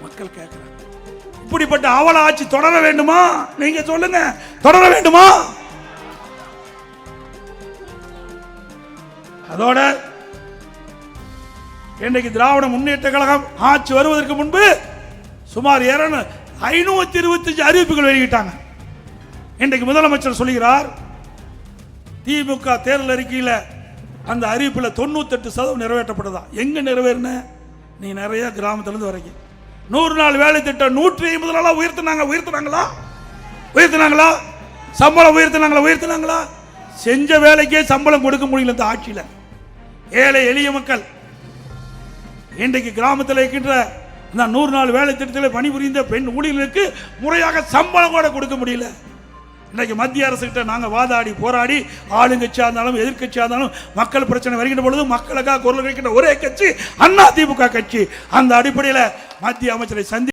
மக்கள் கேட்கிறாங்க இப்படிப்பட்ட அவல ஆட்சி தொடர வேண்டுமா? நீங்க சொல்லுங்க. தொடர வேண்டுமா? அதோட இன்றைக்கு திராவிட முன்னேற்ற கழகம் ஆட்சி வருவதற்கு முன்பு சுமார் ஐநூத்தி இருபத்தஞ்சு அறிவிப்புகள் வெளியிட்டாங்க. இன்றைக்கு முதலமைச்சர் சொல்லுகிறார் திமுக தேர்தல் அறிக்கையில் அந்த அறிவிப்பில் தொண்ணூத்தெட்டு சதவீதம் நிறைவேற்றப்பட்டதா? எங்க நிறைவேறின? நீ நிறைய கிராமத்திலிருந்து வரைக்கும். நூறு நாள் வேலை திட்டம் நூற்றி ஐம்பது நாளாக உயர்த்தினாங்க உயர்த்தினாங்களா? உயர்த்தினாங்களா? சம்பளம் உயர்த்தினாங்களா உயர்த்தினாங்களா? செஞ்ச வேலைக்கே சம்பளம் கொடுக்க முடியல இந்த ஆட்சியில். ஏழை எளிய மக்கள். இன்றைக்கு கிராமத்தில் இருக்கின்ற இந்த நூறு நாள் வேலை திட்டத்தில் பணிபுரிந்த பெண் ஊழியர்களுக்கு முறையாக சம்பளம் கூட கொடுக்க முடியல. இன்றைக்கு மத்திய அரசுகிட்ட நாங்கள் வாதாடி போராடி ஆளுங்கட்சியாக இருந்தாலும் எதிர்கட்சியாக இருந்தாலும் மக்கள் பிரச்சனை வருகின்ற பொழுது மக்களுக்காக குரல் கிடைக்கின்ற ஒரே கட்சி அண்ணா திமுக கட்சி. அந்த அடிப்படையில் மத்திய அமைச்சரை சந்தி